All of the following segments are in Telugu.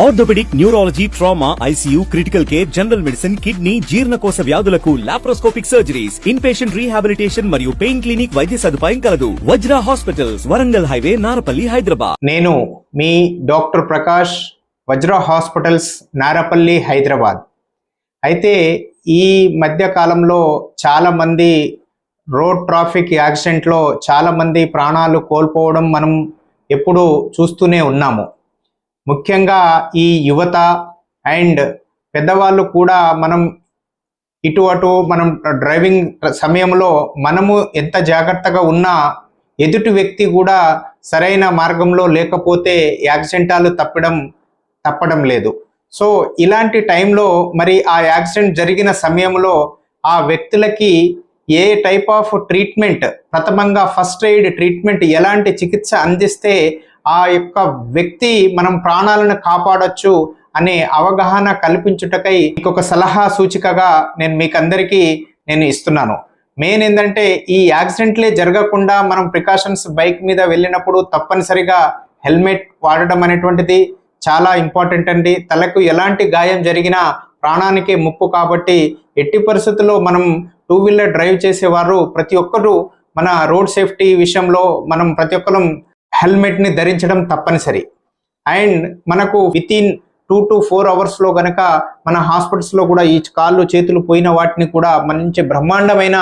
Orthopaedic neurology trauma ICU critical care general medicine kidney జీర్ణకోశ వ్యాధులకు laparoscopic surgeries inpatient rehabilitation మరియు పెయిన్ క్లినిక్ వైద్య సదుపాయం కలదు. Vajra hospitals Warangal highway Narapalli Hyderabad. నేను మీ డాక్టర్ ప్రకాష్ వజ్ర హాస్పిటల్స్ నారపల్లి హైదరాబాద్. అయితే ఈ మధ్య కాలంలో చాలామంది రోడ్ ట్రాఫిక్ యాక్సిడెంట్లో చాలామంది ప్రాణాలు కోల్పోవడం మనం ఎప్పుడూ చూస్తూనే ఉన్నాము. ముఖ్యంగా ఈ యువత అండ్ పెద్దవాళ్ళు కూడా మనం ఇటు అటు మనం డ్రైవింగ్ సమయంలో మనము ఎంత జాగ్రత్తగా ఉన్నా ఎదుటి వ్యక్తి కూడా సరైన మార్గంలో లేకపోతే యాక్సిడెంటాలు తప్పడం తప్పడం లేదు. సో ఇలాంటి టైంలో మరి ఆ యాక్సిడెంట్ జరిగిన సమయంలో ఆ వ్యక్తులకి ఏ టైప్ ఆఫ్ ట్రీట్మెంట్ ప్రథమంగా ఫస్ట్ ఎయిడ్ ట్రీట్మెంట్ ఎలాంటి చికిత్స అందిస్తే ఆ యొక్క వ్యక్తి మనం ప్రాణాలను కాపాడొచ్చు అనే అవగాహన కల్పించుటకై ఇంకొక సలహా సూచికగా నేను మీకు అందరికీ నేను ఇస్తున్నాను. మెయిన్ ఏంటంటే ఈ యాక్సిడెంట్లే జరగకుండా మనం ప్రికాషన్స్ బైక్ మీద వెళ్ళినప్పుడు తప్పనిసరిగా హెల్మెట్ వాడడం అనేటువంటిది చాలా ఇంపార్టెంట్ అండి. తలకు ఎలాంటి గాయం జరిగినా ప్రాణానికే ముప్పు కాబట్టి ఎట్టి పరిస్థితుల్లో మనం టూ వీలర్ డ్రైవ్ చేసేవారు ప్రతి ఒక్కరూ మన రోడ్ సేఫ్టీ విషయంలో మనం ప్రతి ఒక్కరం హెల్మెట్ని ధరించడం తప్పనిసరి. అండ్ మనకు within two to four అవర్స్లో కనుక మన హాస్పిటల్స్లో కూడా ఈ కాళ్ళు చేతులు పోయిన వాటిని కూడా మంచి బ్రహ్మాండమైన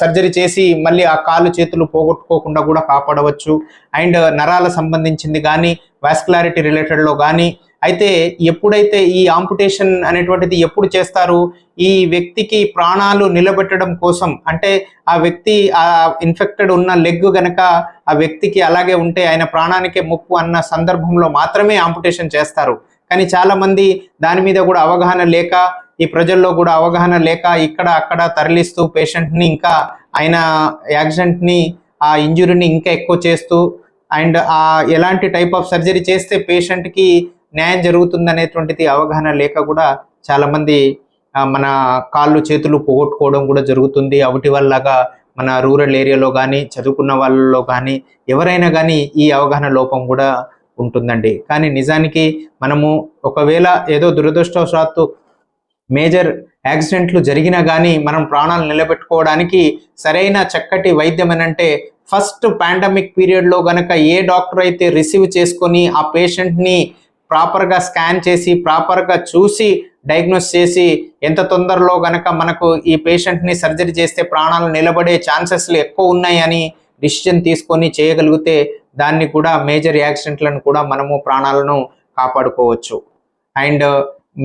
సర్జరీ చేసి మళ్ళీ ఆ కాళ్ళు చేతులు పోగొట్టుకోకుండా కూడా కాపాడవచ్చు. అండ్ నరాల సంబంధించింది కానీ వాస్కులారిటీ రిలేటెడ్లో కానీ అయితే ఎప్పుడైతే ఈ ఆంపుటేషన్ అనేటువంటిది ఎప్పుడు చేస్తారు? ఈ వ్యక్తికి ప్రాణాలు నిలబెట్టడం కోసం అంటే ఆ వ్యక్తి ఆ ఇన్ఫెక్టెడ్ ఉన్న లెగ్ గనక ఆ వ్యక్తికి అలాగే ఉంటే ఆయన ప్రాణానికే ముప్పు అన్న సందర్భంలో మాత్రమే ఆంపుటేషన్ చేస్తారు. కానీ చాలామంది దాని మీద కూడా అవగాహన లేక ఈ ప్రజల్లో కూడా అవగాహన లేక ఇక్కడ అక్కడ తరలిస్తూ పేషెంట్ని ఇంకా ఆయన యాక్సిడెంట్ని ఆ ఇంజురీని ఇంకా ఎక్కువ చేస్తూ అండ్ ఆ ఎలాంటి టైప్ ఆఫ్ సర్జరీ చేస్తే పేషెంట్కి న్యాయం జరుగుతుందనేటువంటిది అవగాహన లేక కూడా చాలామంది మన కాళ్ళు చేతులు పోగొట్టుకోవడం కూడా జరుగుతుంది. అవిటి వల్లగా మన రూరల్ ఏరియాలో కానీ చదువుకున్న వాళ్ళలో కానీ ఎవరైనా కానీ ఈ అవగాహన లోపం కూడా ఉంటుందండి. కానీ నిజానికి మనము ఒకవేళ ఏదో దురదృష్టవశాత్తు మేజర్ యాక్సిడెంట్లు జరిగినా కానీ మనం ప్రాణాలు నిలబెట్టుకోవడానికి సరైన చక్కటి వైద్యం అంటే ఫస్ట్ పాండమిక్ పీరియడ్లో గనక ఏ డాక్టర్ అయితే రిసీవ్ చేసుకొని ఆ పేషెంట్ని ప్రాపర్గా స్కాన్ చేసి ప్రాపర్గా చూసి డయాగ్నోస్ చేసి ఎంత తొందరలో గనక మనకు ఈ పేషెంట్ని సర్జరీ చేస్తే ప్రాణాలు నిలబడే ఛాన్సెస్లు ఎక్కువ ఉన్నాయని డిసిషన్ తీసుకొని చేయగలిగితే దాన్ని కూడా మేజర్ యాక్సిడెంట్లను కూడా మనము ప్రాణాలను కాపాడుకోవచ్చు. అండ్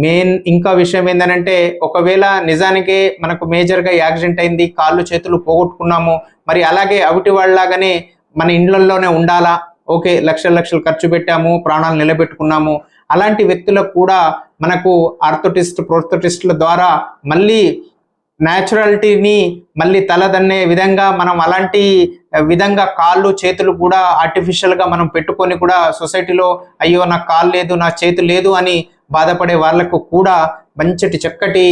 మెయిన్ ఇంకా విషయం ఏంటంటే ఒకవేళ నిజానికే మనకు మేజర్గా యాక్సిడెంట్ అయింది కాళ్ళు చేతులు పోగొట్టుకున్నాము మరి అలాగే అవిటి వాళ్ళలాగానే మన ఇండ్లలోనే ఉండాలా? ఓకే లక్షల లక్షలు ఖర్చు పెట్టాము ప్రాణాలు నిలబెట్టుకున్నాము. అలాంటి వ్యక్తులకు కూడా మనకు ఆర్థోటిస్ట్ ప్రోర్థోటిస్టుల ద్వారా మళ్ళీ న్యాచురాలిటీని మళ్ళీ తలదన్నే విధంగా మనం అలాంటి విధంగా కాళ్ళు చేతులు కూడా ఆర్టిఫిషియల్గా మనం పెట్టుకొని కూడా సొసైటీలో అయ్యో నా కాలు లేదు నా చేతి లేదు అని బాధపడే వాళ్ళకు కూడా మంచిటి చక్కటి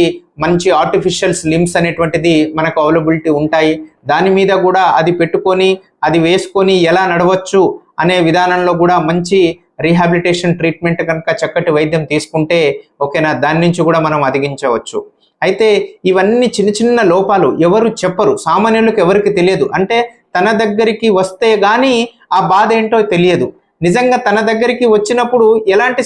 మంచి ఆర్టిఫిషియల్ స్లిమ్స్ అనేటువంటిది మనకు అవైలబిలిటీ ఉంటాయి. దాని మీద కూడా అది పెట్టుకొని అది వేసుకొని ఎలా నడవచ్చు అనే విధానంలో కూడా మంచి రీహాబిలిటేషన్ ట్రీట్మెంట్ కనుక చక్కటి వైద్యం తీసుకుంటే ఓకేనా దాని నుంచి కూడా మనం అధిగించవచ్చు. అయితే ఇవన్నీ చిన్న చిన్న లోపాలు ఎవరు చెప్పరు సామాన్యులకు ఎవరికి తెలియదు. అంటే తన దగ్గరికి వస్తే కానీ ఆ బాధ ఏంటో తెలియదు. నిజంగా తన దగ్గరికి వచ్చినప్పుడు ఎలాంటి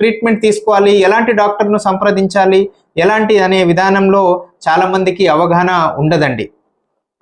ట్రీట్మెంట్ తీసుకోవాలి ఎలాంటి డాక్టర్ను సంప్రదించాలి ఎలాంటి అనే విధానంలో చాలామందికి అవగాహన ఉండదండి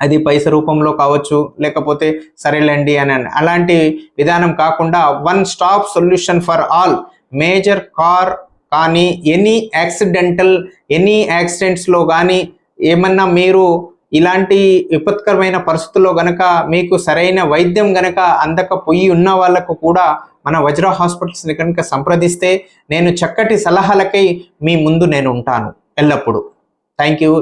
అది పైస రూపంలో కావచ్చు లేకపోతే సరేలేండి అని అని. అలాంటి విధానం కాకుండా one stop solution for all major car కానీ ఎనీ యాక్సిడెంటల్ ఎనీ యాక్సిడెంట్స్లో కానీ ఏమన్నా మీరు ఇలాంటి విపత్కరమైన పరిస్థితుల్లో గనక మీకు సరైన వైద్యం గనక అందకపోయి ఉన్న వాళ్ళకు కూడా మన వజ్ర హాస్పిటల్స్ని కనుక సంప్రదిస్తే నేను చక్కటి సలహాలకై మీ ముందు నేను ఉంటాను ఎల్లప్పుడూ. Thank you.